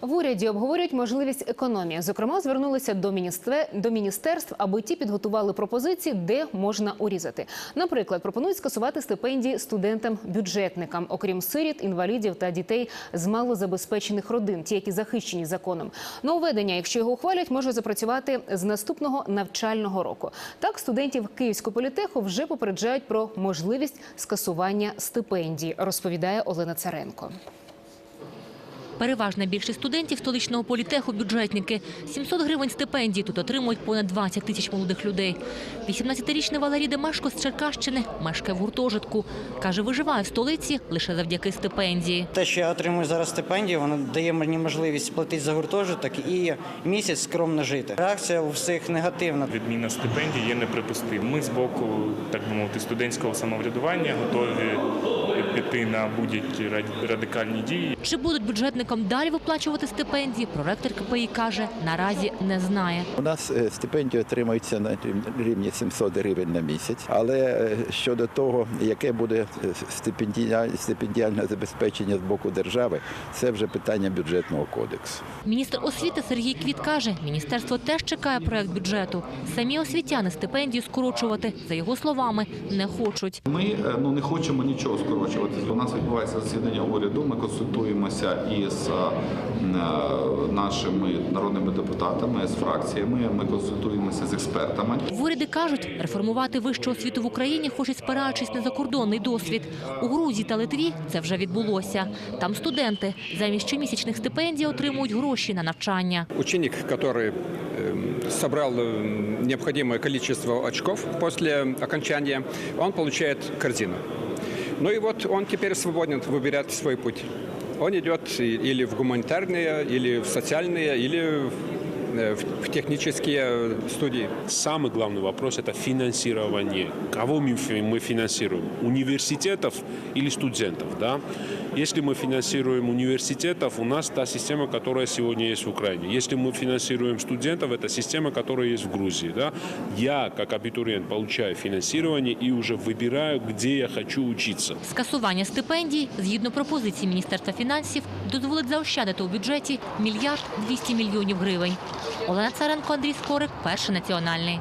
В уряді обговорюють можливість економії. Зокрема, звернулися до до міністерств, аби ті підготували пропозиції, де можна урізати. Наприклад, пропонують скасувати стипендії студентам-бюджетникам, окрім сиріт, інвалідів та дітей з малозабезпечених родин, ті, які захищені законом. Нововведення, якщо його ухвалять, може запрацювати з наступного навчального року. Так, студентів Київського політеху вже попереджають про можливість скасування стипендій, розповідає Олена Царенко. Переважна більшість студентів столичного політеху – бюджетники. 700 гривень стипендій тут отримують понад 20 тисяч молодих людей. 18-річний Валерій Демешко з Черкащини мешкає в гуртожитку. Каже, виживає в столиці лише завдяки стипендії. Те, що я отримую зараз стипендію, воно дає мені можливість платити за гуртожиток і місяць скромно жити. Реакція у всіх негативна. Відміна стипендій є неприпустимою. Ми з боку, так би мовити, студентського самоврядування готові піти на будь-які радикальні дії. Чи будуть бюджетникам далі виплачувати стипендії, проректор КПІ каже, наразі не знає. У нас е, стипендії отримуються на рівні 700 гривень на місяць. Але е, щодо того, яке буде е, стипендія- стипендіальне забезпечення з боку держави, це вже питання бюджетного кодексу. Міністр освіти Сергій Квіт каже, міністерство теж чекає проект бюджету. Самі освітяни стипендію скорочувати, за його словами, не хочуть. Ми ну не хочемо нічого скорочувати. У нас відбувається засідання уряду. Ми консультуємося із е, е, нашими народними депутатами, з фракціями. Ми консультуємося з експертами. В уряді кажуть, реформувати вищу освіту в Україні хочуть спираючись на закордонний досвід. У Грузії та Литві це вже відбулося. Там студенти замість щомісячних стипендій отримують гроші на навчання. Ученик, который э, собрал э, необходимое количество очков после окончания, он получает корзину. Ну и вот он теперь свободен выбирать свой путь. Он идет или в гуманитарные, или в социальные, или в, э, в- в технические студии. Самый главный вопрос – это финансирование. Кого мы, фи- мы финансируем? Университетов или студентов? Да? Если мы финансируем университетов, у нас та система, которая сегодня есть в Украине. Если мы финансируем студентов, это система, которая есть в Грузии. Да? Я, как абитуриент, получаю финансирование и уже выбираю, где я хочу учиться. Скасування стипендій, згідно пропозиції Міністерства фінансів, дозволить заощадити у бюджеті мільярд 200 мільйонів гривень. Олена Царенко, Андрій Скорик, Перший національний.